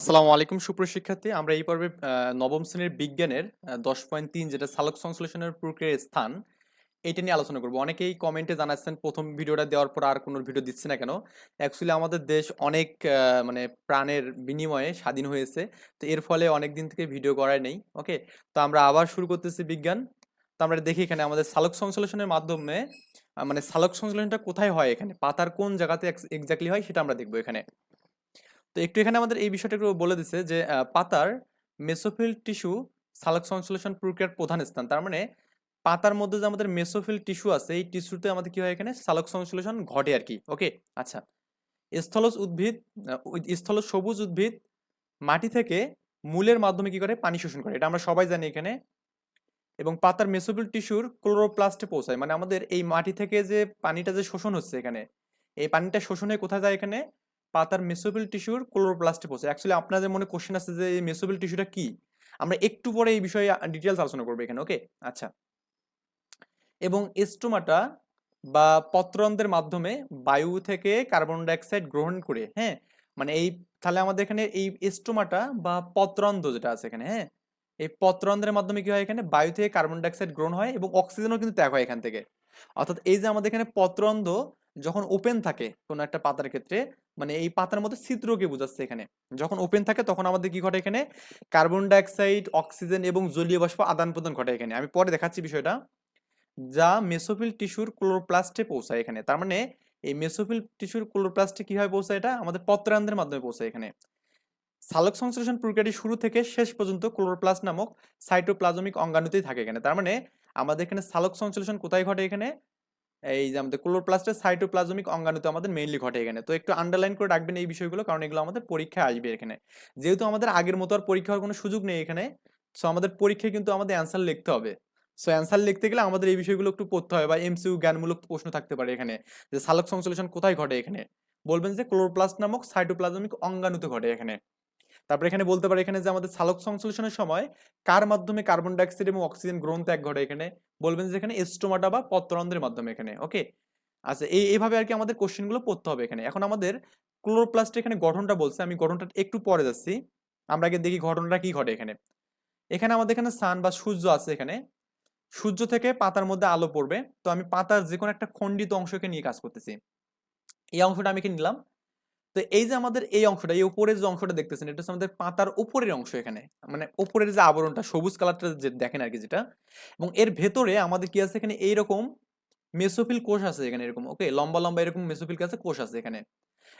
আসসালামু আলাইকুম সুপ্রশিক্ষার্থী আমরা এই পর্বে নবম শ্রেণির বিজ্ঞানের দশ পয়েন্ট তিন, যেটা সালোক সংশ্লেষণের প্রক্রিয়ার স্থান, এটা নিয়ে আলোচনা করব। অনেকেই কমেন্টে জানাচ্ছেন, প্রথম ভিডিওটা দেওয়ার পর আর কোনো ভিডিও দিচ্ছে না কেন? অ্যাকচুয়ালি আমাদের দেশ অনেক মানে প্রাণের বিনিময়ে স্বাধীন হয়েছে। তো এর ফলে অনেক দিন থেকে ভিডিও করাই নেই, ওকে? তো আমরা আবার শুরু করতেছি বিজ্ঞান। তো আমরা দেখি এখানে আমাদের সালোক সংশ্লেষণের মাধ্যমে মানে সালোক সংশ্লেষণটা কোথায় হয় এখানে? পাতার কোন জায়গাতে এক্স্যাক্টলি হয় সেটা আমরা দেখব এখানে। তো একটু এখানে আমাদের এই বিষয়টা একটু বলে দিচ্ছে যে পাতার মেসোফিল টিস্যু সালোক সংশ্লেষণ প্রক্রিয়ার প্রধান স্থান। তার মানে পাতার মধ্যে যে আমাদের মেসোফিল টিস্যু আছে, এই টিস্যুতে আমাদের কি হয় এখানে? সালোক সংশ্লেষণ ঘটে আর কি ওকে? আচ্ছা। স্থলজ উদ্ভিদ স্থলজ সবুজ উদ্ভিদ মাটি থেকে মূলের মাধ্যমে কি করে? পানি শোষণ করে। এটা আমরা সবাই জানি এখানে। এবং পাতার মেসোফিল টিস্যুর ক্লোরোপ্লাস্টে পৌঁছায়। মানে আমাদের এই মাটি থেকে যে পানিটা যে শোষণ হচ্ছে এখানে, এই পানিটা শোষণে কোথায় যায় এখানে? পাতার মেসোফিল টিস্যুর ক্লোরোপ্লাস্টে পৌঁছে অ্যাকচুয়ালি আপনাদের মনে কোশ্চেন আছে যে এই মেসোফিল টিস্যুটা কি? আমরা একটু পরে এই বিষয়ে ডিটেলস আলোচনা করব এখানে ওকে আচ্ছা। এবং এস্টোমাটা বা পত্রন্ধ্রের মাধ্যমে বায়ু থেকে কার্বন ডাইঅক্সাইড গ্রহণ করে হ্যাঁ? মানে এই, তাহলে আমাদের এখানে এই এস্টোমাটা বা পত্রন্ধ্র যেটা আছে এখানে হ্যাঁ? এই পত্রন্ধ্রের মাধ্যমে কি হয় এখানে? বায়ু থেকে কার্বন ডাইঅক্সাইড গ্রহণ হয় এবং অক্সিজেনও কিন্তু ত্যাগ হয় এখান থেকে। অর্থাৎ এই যে আমাদের এখানে পত্রন্ধ্র যখন ওপেন থাকে কোনো একটা পাতার ক্ষেত্রে মানে এই পাতার মধ্যে ছিদ্রকে বোঝাচ্ছে এখানে। যখন ওপেন থাকে তখন আমাদের কি ঘটে এখানে? কার্বন ডাইঅক্সাইড অক্সিজেন এবং জলীয় বাষ্প আদান প্রদান ঘটে এখানে। আমি পরে দেখাচ্ছি বিষয়টা। যা মেসোফিল টিস্যুর ক্লোরোপ্লাস্টে পৌঁছায় এখানে। তার মানে এই মেসোফিল টিস্যুর ক্লোরোপ্লাস্টে কীভাবে পৌঁছায় এটা? আমাদের পত্রান্ধ্রের মাধ্যমে পৌঁছায় এখানে। সালোক সংশ্লেষণ প্রক্রিয়াটি শুরু থেকে শেষ পর্যন্ত ক্লোরোপ্লাস্ট নামক সাইটোপ্লাজমিক অঙ্গাণুতেই থাকে এখানে। তার মানে আমাদের এখানে সালোক সংশ্লেষণ কোথায় ঘটে এখানে? এই যে আমাদের ক্লোরোপ্লাস্টের সাইটোপ্লাজমিক অঙ্গাণুতে আমাদের মেইনলি ঘটে এখানে। তো একটু আন্ডারলাইন করে রাখবেন এই বিষয়গুলো, কারণ এগুলো আমাদের পরীক্ষায় আসবে এখানে। যেহেতু আমাদের আগের মতো আর পরীক্ষা হওয়ার কোনো সুযোগ নেই এখানে সো আমাদের পরীক্ষায় কিন্তু আমাদের অ্যান্সার লিখতে হবে। সো অ্যান্সার লিখতে গেলে আমাদের এই বিষয়গুলো একটু পড়তে হয় বা এমসিউ জ্ঞানমূলক প্রশ্ন থাকতে পারে এখানে, যে সালোক সংশ্লেষণ কোথায় ঘটে এখানে? বলবেন যে ক্লোরোপ্লাস্ট নামক সাইটোপ্লাজমিক অঙ্গাণুতে ঘটে এখানে। তারপরে এখানে বলতে পারে, এখানে যে আমাদের সালোক সংশ্লেষণের সময় কার মাধ্যমে কার্বন ডাইঅক্সাইড এবং অক্সিজেন গ্রহণ ত্যাগ ঘটে এখানে? বলবেন যে এখানে এস্টোমাটা বা পত্রন্ধ্রের মাধ্যমে এখানে ওকে আচ্ছা এই, এইভাবে আর কি আমাদের কোশ্চেনগুলো পড়তে হবে এখানে। এখন আমাদের ক্লোরোপ্লাস্ট এখানে গঠনটা বলছে, আমি গঠনটা একটু পরে যাচ্ছি। আমরা আগে দেখি ঘটনাটা কি ঘটে এখানে। এখানে আমাদের এখানে সান বা সূর্য আছে এখানে। সূর্য থেকে পাতার মধ্যে আলো পড়বে। তো আমি পাতার যে কোনো একটা খণ্ডিত অংশকে নিয়ে কাজ করতেছি। এই অংশটা আমি কি নিলাম। তো এই যে আমাদের এই অংশটা, এই উপরের যে অংশটা দেখতেছেন, এটা হচ্ছে আমাদের পাতার উপরের অংশ এখানে। মানে উপরের যে আবরণটা, সবুজ কালারটা যে দেখেন আর কি যেটা। এবং এর ভেতরে আমাদের কি আছে এখানে? এইরকম মেসোফিল কোষ আছে এখানে এরকম, ওকে? লম্বা লম্বা এরকম মেসোফিল আছে কোষ আছে এখানে।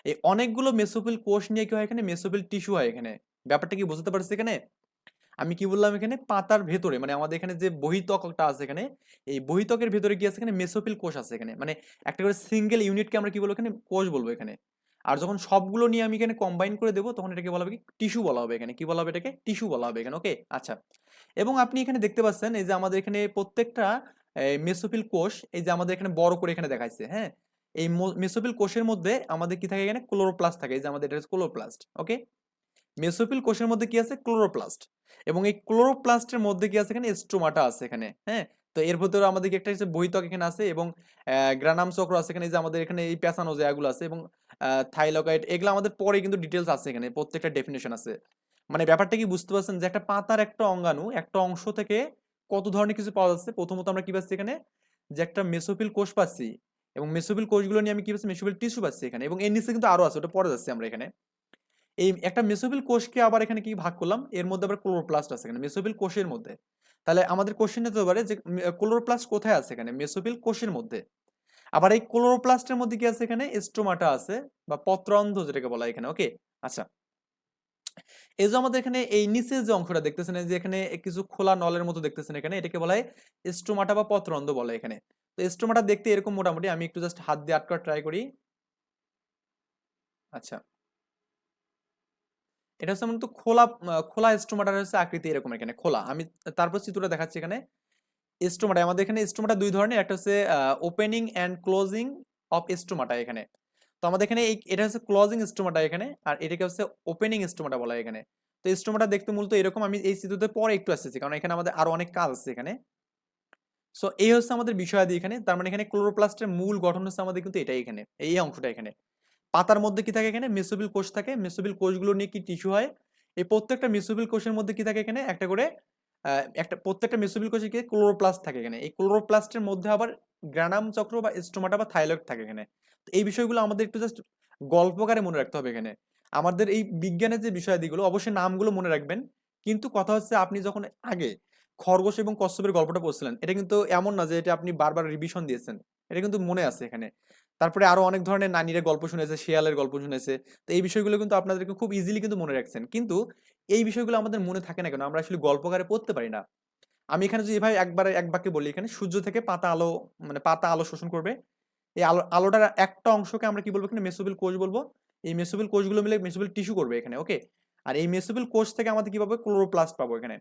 এই অনেকগুলো মেসোফিল কোষ নিয়ে কি হয় এখানে? মেসোফিল টিস্যু হয় এখানে। ব্যাপারটা কি বুঝতে পারছি এখানে? আমি কি বললাম এখানে? পাতার ভেতরে মানে আমাদের এখানে যে বহিতকটা আছে এখানে, এই বহিতকের ভেতরে কি আছে এখানে? মেসোফিল কোষ আছে এখানে। মানে একটা করে সিঙ্গেল ইউনিটকে আমরা কি বলব এখানে? কোষ বলব এখানে। আর যখন সবগুলো নিয়ে আমি এখানে কম্বাইন করে দেবো, তখন এটাকে বলা হবে টিস্যু বলা হবে এখানে। কি বলা হবে এটাকে? টিস্যু বলা হবে এখানে ওকে আচ্ছা। এবং আপনি এখানে দেখতে পাচ্ছেন, এই যে আমাদের এখানে প্রত্যেকটা মেসোফিল কোষ, এই যে আমাদের এখানে বড় করে এখানে দেখাইছে হ্যাঁ? এই মেসোফিল কোষের মধ্যে আমাদের কি থাকে এখানে? ক্লোরোপ্লাস্ট থাকে, এই যে আমাদের এটা ক্লোরোপ্লাস্ট ওকে মেসোফিল কোষের মধ্যে কি আছে? ক্লোরোপ্লাস্ট এবং এই ক্লোরোপ্লাস্টের মধ্যে কি আছে এখানে? স্ট্রোমাটা আছে এখানে হ্যাঁ? তো এর ভিতরে আমাদের একটা হচ্ছে বহিতক এখানে আছে এবং গ্রানাম চক্র আছে এখানে, এই যে আমাদের এখানে এই প্যাসানো যে এগুলো আছে এবং থাইলকাইট এগুলো আমাদের পরে কিন্তু ডিটেলস আছে এখানে, প্রত্যেকটা ডেফিনেশন আছে। মানে ব্যাপারটা কি বুঝতে পারছেন যে একটা পাতার একটা অঙ্গাণু, একটা অংশ থেকে কত ধরনের কিছু পাওয়া যাচ্ছে? প্রথমত আমরা কি পাচ্ছি এখানে? যে একটা মেসোফিল কোষ পাচ্ছি এবং মেসোফিল কোষগুলো নিয়ে আমি কি পাচ্ছি? মেসোফিল টিস্যু পাচ্ছি এখানে এবং এর নিচে কিন্তু আরও আছে, ওটা পরে যাচ্ছে আমরা এখানে। এই একটা মেসোফিল কোষকে আবার এখানে কি ভাগ করলাম? এর মধ্যে আবার ক্লোরোপ্লাস্ট আছে এখানে মেসোফিল কোষের মধ্যে। তাহলে আমাদের কোশ্চেন হতে পারে যে ক্লোরোপ্লাস্ট কোথায় আছে এখানে? মেসোফিল কোষের মধ্যে। আবার এই ক্লোরোপ্লাস্টের মধ্যে কি আছে এখানে? স্টোমাটা আছে, বা পত্রন্ধ যেটাকে বলা এখানে ওকে আচ্ছা। এই যে আমাদের এখানে এই নিচের যে অংশটা দেখতেছেন যে এখানে কিছু খোলা নলের মতো দেখতেছেন এখানে, এটাকে বলা হয় স্টোমাটা বা পত্রন্ধ বলে এখানে। তো স্টোমাটা দেখতে এরকম মোটামুটি, আমি একটু জাস্ট হাত দিয়ে আটকার ট্রাই করি। আচ্ছা। এটা হচ্ছে মূলত খোলা খোলা স্টোমাটার হচ্ছে আকৃতি এরকম এখানে, খোলা। আমি তারপর চিত্রটা দেখাচ্ছি এখানে। স্টোমাটা আমাদের এখানে স্টোমাটা দুই ধরনের, একটা হচ্ছে opening and closing of stomata এখানে। তো আমাদের এখানে এটা হচ্ছে ক্লোজিং স্টোমাটা এখানে, আর এটাকে হচ্ছে ওপেনিং স্টোমাটা বলা এখানে। তো স্টোমাটা দেখতে মূলত এরকম, আমি এই চিত্রতে পরে একটু আসতেছি, কারণ এখানে আমাদের আরও অনেক কাজ আছে এখানে। সো এই হচ্ছে আমাদের বিষয়াদি এখানে, তার মানে এখানে ক্লোরোপ্লাস্টের মূল গঠন হচ্ছে আমাদের কিন্তু এটাই এখানে, এই অংশটা এখানে। পাতার মধ্যে কি থাকে এখানে? মেসোবিল কোষ থাকে মেসোবিল কোষগুলো নিয়ে কি টিস্যু হয়? এই প্রত্যেকটা মিসোফিল কোষের মধ্যে কি থাকে এখানে? একটা করে একটা প্রত্যেকটা মেসোবিল কোষে কি ক্লোরোপ্লাস্ট থাকে এখানে। এই ক্লোরোপ্লাস্টের মধ্যে আবার গ্রানাম চক্র বা স্টোমাটা বা থাইলয়েড থাকে এখানে। তো এই বিষয়গুলো আমাদের একটু জাস্ট গল্পকারে মনে রাখতে হবে এখানে। আমাদের এই বিজ্ঞানের যে বিষয়াদিগুলো, অবশ্যই নামগুলো মনে রাখবেন। কিন্তু কথা হচ্ছে আপনি যখন আগে খরগোশ এবং কচ্ছপের গল্পটা পড়ছিলেন, এটা কিন্তু এমন না যে এটা আপনি বারবার রিভিশন দিয়েছেন। এটা কিন্তু মনে আছে এখানে। তারপরে আরও অনেক ধরনের নানিরা গল্প শুনেছে, শেয়ালের গল্প শুনেছে। তো এই বিষয়গুলো কিন্তু আপনাদেরকে খুব ইজিলি কিন্তু মনে রাখছেন। কিন্তু এই বিষয়গুলো আমাদের মনে থাকে না কেন? আমরা আসলে গল্পকারে পড়তে পারি না। আমি এখানে যদি এভাবে একবার এক বাক্যে বলি, এখানে সূর্য থেকে পাতা আলো মানে পাতা আলো শোষণ করবে। এই আলো, আলোটার একটা অংশকে আমরা কি বলব এখানে? মেসোবিল কোষ বলব। এই মেসোবিল কোষগুলো মিলে মেসোবিল টিস্যু করবে এখানে, ওকে? আর এই মেসোবিল কোষ থেকে আমাদের কি পাবো? ক্লোরোপ্লাস্ট পাবো এখানে।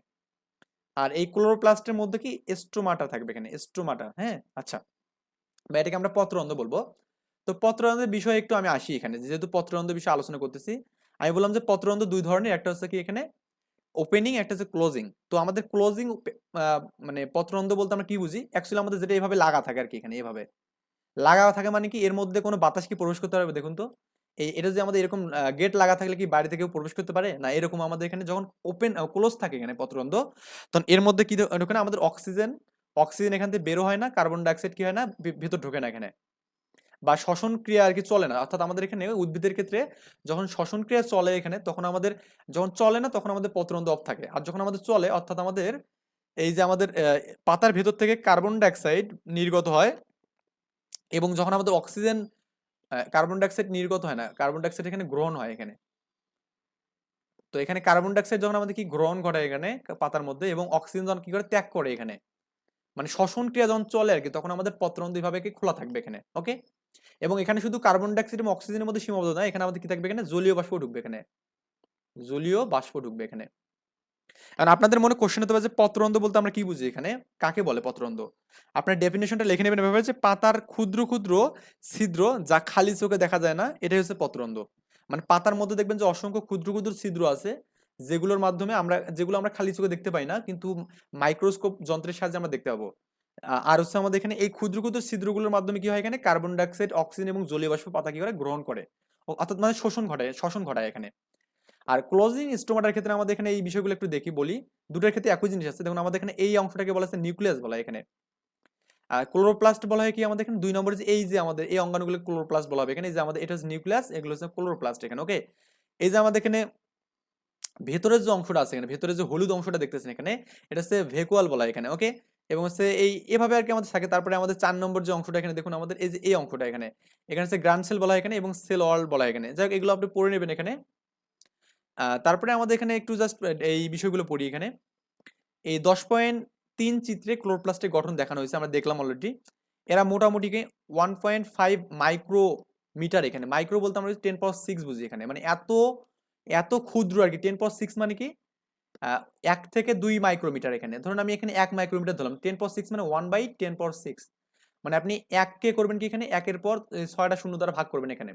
আর এই ক্লোরোপ্লাস্টের মধ্যে কি এস্ট্রোমাটা থাকবে এখানে? এস্ট্রোমাটা হ্যাঁ? আচ্ছা। বা এটাকে আমরা পত্ররন্ধ্র বলব। তো পত্ররন্ধ্রের বিষয়ে একটু আমি আসি এখানে। যেহেতু পত্ররন্ধ্র বিষয়ে আলোচনা করতেছি, আমি বললাম যে পত্ররন্ধ্র দুই ধরনের, একটা হচ্ছে কি এখানে ওপেনিং একটা হচ্ছে ক্লোজিং তো আমাদের ক্লোজিং মানে পত্ররন্ধ্র বলতে আমরা কি বুঝি? অ্যাকচুয়ালি আমাদের যেটা এভাবে লাগা থাকে আর কি এখানে, এভাবে। লাগা থাকে মানে কি? এর মধ্যে কোনো বাতাস কি প্রবেশ করতে পারবে দেখুন তো? এই, এটা যদি আমাদের এরকম গেট লাগা থাকলে কি বাইরে থেকে প্রবেশ করতে পারে? না, এরকম আমাদের এখানে যখন ওপেন ক্লোজ থাকে এখানে পত্ররন্ধ্র, তখন এর মধ্যে কি ধ- ঢোকে না আমাদের অক্সিজেন অক্সিজেন এখান থেকে বেরো হয় না কার্বন ডাইঅক্সাইড কি হয় না ভিতর ঢোকে না এখানে। বা শ্বসন ক্রিয়া আর কি চলে না। অর্থাৎ আমাদের এখানে উদ্ভিদের ক্ষেত্রে যখন শ্বসন ক্রিয়া চলে এখানে, তখন আমাদের, যখন চলে না, তখন আমাদের পত্ররন্ধ্র অফ থাকে। আর যখন আমাদের চলে, অর্থাৎ আমাদের এই যে আমাদের পাতার ভেতর থেকে কার্বন ডাইঅক্সাইড নির্গত হয় এবং যখন আমাদের অক্সিজেন কার্বন ডাইঅক্সাইড নির্গত হয় না কার্বন ডাইঅক্সাইড এখানে গ্রহণ হয় এখানে। তো এখানে কার্বন ডাইঅক্সাইড যখন আমাদের কি গ্রহণ ঘটায় এখানে, পাতার মধ্যে এবং অক্সিজেন যখন কি করে ত্যাগ করে এখানে। মানে শ্বসন ক্রিয়া যখন চলে আর কি, তখন আমাদের পত্ররন্ধ্র এইভাবে কি খোলা থাকবে এখানে ওকে এবং এখানে শুধু কার্বন ডাইঅক্সাইড এবং অক্সিজেনের মধ্যে সীমাবদ্ধ না, এখানে আমাদের কি থাকবে এখানে? জলীয় বাষ্প ঢুকবে এখানে। জলীয় বাষ্প ঢুকবে এখানে। এখন আপনাদের মনে কোশ্চেন হতে পারে যে পত্ররন্ধ্র বলতে আমরা কি বুঝি এখানে? কাকে বলে পত্ররন্ধ্র? আপনার ডেফিনেশনটা লিখে নেবেন এভাবে যে পাতার ক্ষুদ্র ক্ষুদ্র ছিদ্র যা খালি চোখে দেখা যায় না, এটাই হচ্ছে পত্ররন্ধ্র। মানে পাতার মধ্যে দেখবেন যে অসংখ্য ক্ষুদ্র ক্ষুদ্র ছিদ্র আছে, যেগুলোর মাধ্যমে আমরা, যেগুলো আমরা খালি চোখে দেখতে পাই না, কিন্তু মাইক্রোস্কোপ যন্ত্রের সাহায্যে আমরা দেখতে পাবো। আর হচ্ছে আমাদের এখানে এই ক্ষুদ্র ক্ষুদ্র ছিদ্রগুলোর মাধ্যমে কি হয় এখানে? কার্বন ডাইঅক্সাইড অক্সিজেন এবং জলীয় বাষ্প পাতা কি করে? গ্রহণ করে। অর্থাৎ মানে শোষণ ঘটায় শ্বসন ঘটায় এখানে। আর ক্লোজিং স্টোমাটার ক্ষেত্রে আমাদের এখানে এই বিষয়গুলো একটু দেখি, বলি। দুটোর ক্ষেত্রে একই জিনিস আছে। দেখুন, আমাদের এখানে এই অংশটাকে বলা হচ্ছে নিউক্লিয়াস বলা এখানে। আর ক্লোরোপ্লাস্ট বলা হয় কি আমাদের এখানে? দুই নম্বরে যে এই যে আমাদের, এই অঙ্গাণুগুলো ক্লোরোপ্লাস্ট বলা হবে এখানে। যে আমাদের, এটা হচ্ছে নিউক্লিয়াস এগুলো হচ্ছে ক্লোরোপ্লাস্ট এখানে ওকে এই যে আমাদের এখানে ভেতরের যে অংশটা আছে এখানে ভেতরে যে হলুদ অংশটা দেখতেছেন এখানে, এটা হচ্ছে ভেকুয়াল বলা এখানে ওকে এবং হচ্ছে এই, এভাবে আর কি আমাদের থাকে। তারপরে আমাদের চার নম্বর যে অংশটা এখানে দেখুন, আমাদের এই যে, এই অংশটা এখানে। এখানে হচ্ছে গ্রান সেল বলা এখানে এবং সেল অল বলা এখানে। যাই হোক, এগুলো আপনি পড়ে নেবেন এখানে। তারপরে আমাদের এখানে একটু জাস্ট এই বিষয়গুলো পড়ি এখানে। এই দশ পয়েন্ট তিন চিত্রে ক্লোরোপ্লাস্টের গঠন দেখানো হয়েছে, আমরা দেখলাম অলরেডি এরা মোটামুটি one point five micro metre এখানে। মাইক্রো বলতে আমরা টেন পাওয়ার সিক্স বুঝি এখানে। মানে এত এত ক্ষুদ্র আর কি টেন পাওয়ার সিক্স মানে কি এক থেকে দুই মাইক্রোমিটার এখানে। ধরুন আমি এখানে এক মাইক্রোমিটার ধরলাম টেন পর সিক্স মানে one by ten power six মানে আপনি এককে করবেন কি এখানে? একের পর ছয়টা শূন্য দ্বারা ভাগ করবেন এখানে।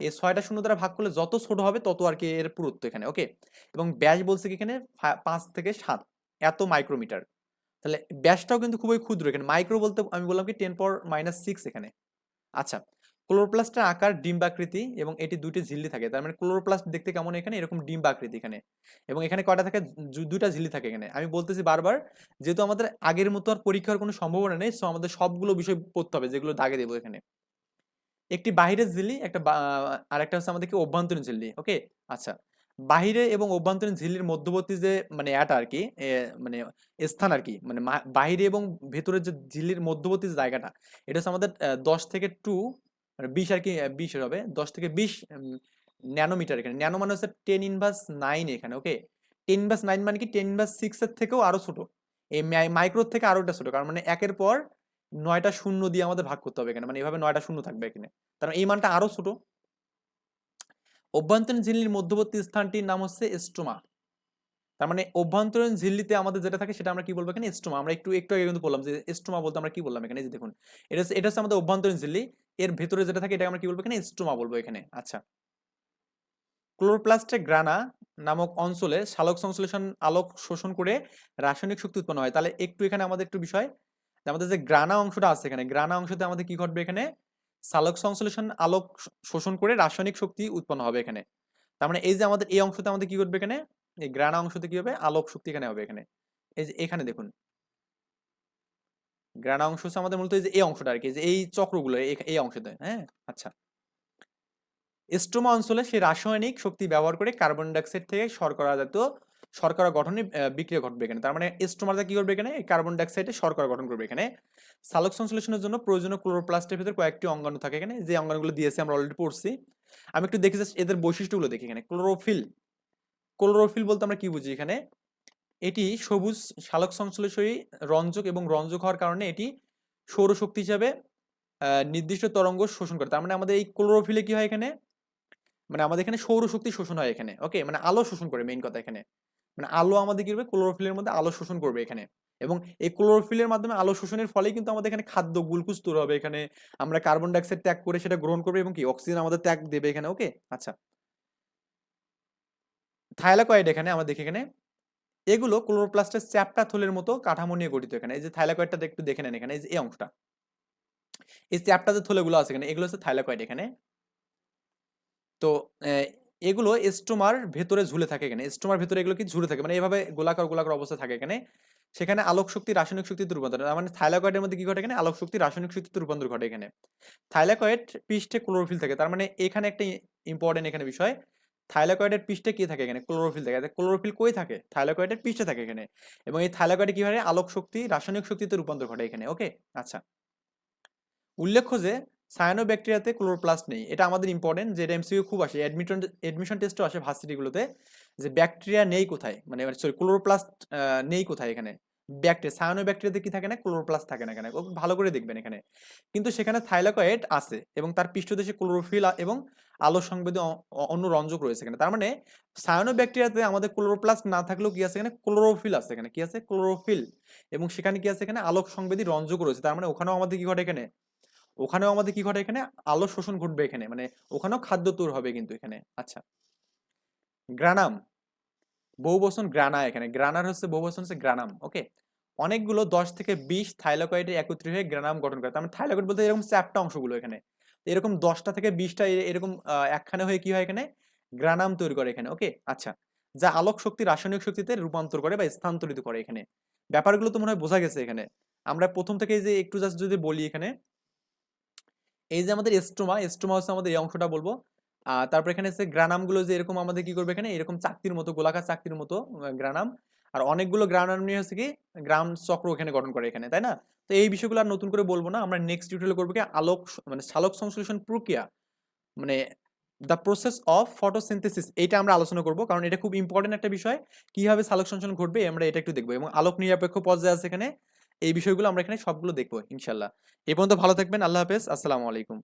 এই ছয়টা শূন্য দ্বারা ভাগ করলে যত ছোট হবে, তত আর কি এর পুরুত্ব এখানে ওকে এবং ব্যাস বলছে কি এখানে? পাঁচ থেকে সাত, এত মাইক্রোমিটার তাহলে ব্যাসটাও কিন্তু খুবই ক্ষুদ্র এখানে। মাইক্রো বলতে আমি বললাম কি টেন পর মাইনাস সিক্স এখানে। আচ্ছা ক্লোরোপ্লাস্টের আকার, ডিম্বাকৃতি এবং এটি দুটি ঝিল্লি থাকে। তার মানে ক্লোরোপ্লাস্ট দেখতে কেমন এখানে? এরকম ডিম্বাকৃতি এখানে। এবং এখানে কয়টা থাকে? দু- দুইটা ঝিল্লি থাকে এখানে। আমি বলতেছি বারবার, যেহেতু আমাদের আগের মতো আর পরীক্ষার কোনো সম্ভাবনা নেই সো আমাদের সবগুলো বিষয় পড়তে হবে, যেগুলো দাগে দেবো এখানে। একটি বাহিরের ঝিল্লি, একটা আর একটা হচ্ছে আমাদেরকে অভ্যন্তরীণ ঝিল্লি ওকে আচ্ছা। বাহিরে এবং অভ্যন্তরীণ ঝিল্লির মধ্যবর্তী যে মানে এটা আর কি মানে স্থান আর কি মানে বাহিরে এবং ভেতরের যে ঝিল্লির মধ্যবর্তী জায়গাটা, এটা হচ্ছে আমাদের দশ থেকে টু বিশ আর কি বিশ হবে। দশ থেকে বিশ ন্যানোমিটার এখানে। ন্যানো মানে হচ্ছে টেন ইনভার্স নাইন এখানে ওকে টেন ইনভার্স নাইন মানে কি? টেন ইনভার্স সিক্সের থেকেও আরও ছোট। এই মাইক্রোর থেকে আরও একটা ছোট। কারণ মানে একের পর নয়টা শূন্য দিয়ে আমাদের ভাগ করতে হবে এখানে। মানে এভাবে নয়টা শূন্য থাকবে এখানে। কারণ এই মানটা আরও ছোট। অভ্যন্তরীণ ঝিল্লির মধ্যবর্তী স্থানটির নাম হচ্ছে এস্টোমা তার মানে অভ্যন্তরীণ ঝিল্লিতে আমাদের যেটা থাকে সেটা আমরা কি বলব এখানে? এস্টোমা আমরা একটু একটু আগে কিন্তু বললাম যে এস্টোমা বলতে আমরা কি বললাম এখানে? যে দেখুন, এটা এটা হচ্ছে আমাদের অভ্যন্তরীণ ঝিল্লি। এর ভেতরে যেটা থাকে এটা আমরা কি বলব এখানে? এস্টোমা বলব এখানে। আচ্ছা। ক্লোরোপ্লাস্টে গ্রানা নামক অঞ্চলে সালোক সংশ্লেষণ আলোক শোষণ করে রাসায়নিক শক্তি উৎপন্ন হয়। তাহলে একটু এখানে আমাদের একটু বিষয়। আমাদের যে গ্রানা অংশটা আছে এখানে, গ্রানা অংশতে আমাদের কি ঘটবে এখানে? সালোক সংশ্লেষণ আলোক শোষণ করে রাসায়নিক শক্তি উৎপন্ন হবে এখানে। তার মানে এই যে আমাদের, এই অংশতে আমাদের কি করবে এখানে? এই গ্রানা অংশতে কি হবে? আলোক শক্তি এখানে হবে এখানে। এই যে এখানে দেখুন। গ্রানা অংশ হচ্ছে আমাদের মূলত এই অংশটা আর কি যে এই চক্রগুলো এই- অংশতে হ্যাঁ? আচ্ছা। স্ট্রোমা অঞ্চলে সেই রাসায়নিক শক্তি ব্যবহার করে কার্বন ডাইঅক্সাইড থেকে শর্করা জাতীয় শর্করা গঠনে বিক্রিয়া ঘটবে এখানে। তার মানে স্ট্রোমাটা কি করবে এখানে? কার্বন ডাইঅক্সাইডে শর্করা গঠন করবে এখানে। সালোক সংশ্লেষণের জন্য প্রয়োজনীয় ক্লোরোপ্লাস্টের ভিতরে কয়েকটি অঙ্গাণু থাকে এখানে। যে অঙ্গাণুগুলো দিয়েছে আমরা অলরেডি পড়ছি। আমি একটু দেখে just এদের বৈশিষ্ট্যগুলো দেখি এখানে। ক্লোরোফিল ক্লোরোফিল বলতে আমরা কি বুঝি এখানে? এটি সবুজ সালোক সংশ্লেষী রঞ্জক এবং রঞ্জক হওয়ার কারণে এটি সৌরশক্তি হিসাবে নির্দিষ্ট তরঙ্গ শোষণ করে। তার মানে আমাদের এই ক্লোরোফিলে কি হয় এখানে? মানে আমাদের এখানে সৌরশক্তি শোষণ হয় এখানে, ওকে? মানে আলো শোষণ করে মেইন কথা এখানে। মানে আলো আমাদের কি করবে? ক্লোরোফিলের মধ্যে আলো শোষণ করবে এখানে। এবং এই ক্লোরোফিলের মাধ্যমে আলো শোষণের ফলে কিন্তু আমাদের এখানে খাদ্য গ্লুকোজ তৈরি হবে এখানে। আমরা কার্বন ডাইঅক্সাইড ত্যাগ করে সেটা গ্রহণ করবে এবং কি? অক্সিজেন আমাদের ত্যাগ দেবে এখানে, ওকে? আচ্ছা। থাইলাকয়েড এখানে আমরা দেখি এখানে, এগুলো ক্লোরোপ্লাস্টের চ্যাপটা থলের মতো কাঠামো নিয়ে গঠিত এখানে। এই যে থাইলাকয়েডটা একটু দেখে নেন এখানে, এই অংশটা এই চ্যাপটা যে থলেগুলো আছে এখানে, এগুলো হচ্ছে থাইলাকয়েড এখানে। তো এগুলো স্টোমার ভেতরে ঝুলে থাকে এখানে। স্টোমার ভেতরে এগুলো কি ঝুলে থাকে? মানে এভাবে গোলাকার গোলাকার অবস্থা থাকে এখানে। সেখানে আলোক শক্তি, রাসায়নিক শক্তিতে রূপান্তর। মানে থাইলাকয়েডের মধ্যে কি ঘটে এখানে? আলোক শক্তি, রাসায়নিক শক্তিতে রূপান্তর ঘটে এখানে। থাইলাকয়েড পৃষ্ঠে ক্লোরোফিল থাকে। তার মানে এখানে একটা ইম্পর্টেন্ট এখানে বিষয় থাইলাকয়েডের পৃষ্ঠে কি থাকে এখানে? ক্লোরোফিল থাকে। ক্লোরোফিল কই থাকে? থাইলাকয়েডের পৃষ্ঠে থাকে এখানে। এবং এই থাইলাকয়েডে কি হয় আলোক শক্তি, রাসায়নিক শক্তিতে রূপান্তর ঘটে এখানে। ওকে? আচ্ছা। উল্লেখ্য যে সায়ানো ব্যাকটেরিয়াতে ক্লোরোপ্লাস্ট নেই। এটা আমাদের ইম্পর্টেন্ট যেটা এমসিকিউ খুব আসে। অ্যাডমিশন এডমিশন টেস্টও আসে ভার্সিটিগুলোতে যে ব্যাকটেরিয়া নেই কোথায়? মানে সরি ক্লোরোপ্লাস্ট নেই কোথায় এখানে? ব্যাকটেরিয়া সায়ানোব্যাকটেরিয়াতে কি থাকে না? ক্লোরোপ্লাস্ট থাকে না এখানে। ভালো করে দেখবেন এখানে। কিন্তু সেখানে থাইলাকয়েড আছে এবং তার পৃষ্ঠদেশে ক্লোরোফিল এবং আলো সংবেদী অন্য রঞ্জক রয়েছে এখানে। তার মানে সায়ানোব্যাকটেরিয়াতে আমাদের ক্লোরোপ্লাস্ট না থাকলেও কি আছে এখানে? ক্লোরোফিল আছে এখানে। কি আছে? ক্লোরোফিল এবং সেখানে কি আছে এখানে? আলোক সংবেদী রঞ্জক রয়েছে। তার মানে ওখানেও আমাদের কি ঘটে এখানে? ওখানেও আমাদের কি ঘটে এখানে? আলো শোষণ ঘটবে এখানে। মানে ওখানেও খাদ্য তৈরি হবে কিন্তু এখানে। আচ্ছা। গ্রানাম। বহুবচন গ্রানা এখানে। গ্রানার হচ্ছে বহুবচন হচ্ছে গ্রানাম, ওকে? অনেকগুলো দশ থেকে বিশ থাইলাকয়েডে একত্রিত হয়ে গ্রানাম গঠন করে। তার মানে থাইলাকয়েড বলতে এরকম চ্যাপ্টা অংশগুলো এখানে। এরকম দশটা থেকে বিশটা এরকম একখানে হয়ে কি হয় এখানে? গ্রানাম তৈরি করে এখানে, ওকে? আচ্ছা। যা আলোক শক্তি রাসায়নিক শক্তিতে রূপান্তর করে বা স্থানান্তরিত করে এখানে। ব্যাপারগুলো তো মনে হয় বোঝা গেছে এখানে। আমরা প্রথম থেকে যে একটু জাস্ট যদি বলি এখানে, এই যে আমাদের এস্টোমা এস্টোমা হচ্ছে আমাদের এই অংশটা বলব। তারপর এখানে হচ্ছে গ্রানামগুলো যে এরকম আমাদের কি করবে এখানে? এরকম চাকতির মতো, গোলাকার চাকতির মতো গ্রানাম। আর অনেকগুলো গ্রানাম নিয়ে হচ্ছে কি? গ্রাম চক্র এখানে গঠন করে এখানে, তাই না? তো এই বিষয়গুলো আর নতুন করে বলব না। আমরা নেক্সট টিউটোরিয়াল করব কি? আলোক মানে সালোক সংশ্লেষণ প্রক্রিয়া। মানে দ্য প্রসেস অফ ফটোসিনথেসিস এইটা আমরা আলোচনা করব। কারণ এটা খুব ইম্পর্টেন্ট একটা বিষয়। কীভাবে সালোক সংশ্লেষণ ঘটবে, আমরা এটা একটু দেখব। এবং আলোক নিরপেক্ষ পর্যায়ে আছে এখানে। এই বিষয়গুলো আমরা এখানে সবগুলো দেখব ইনশাল্লাহ এ পর্যন্ত ভালো থাকবেন। আল্লাহ হাফেজ। আসসালামু আলাইকুম।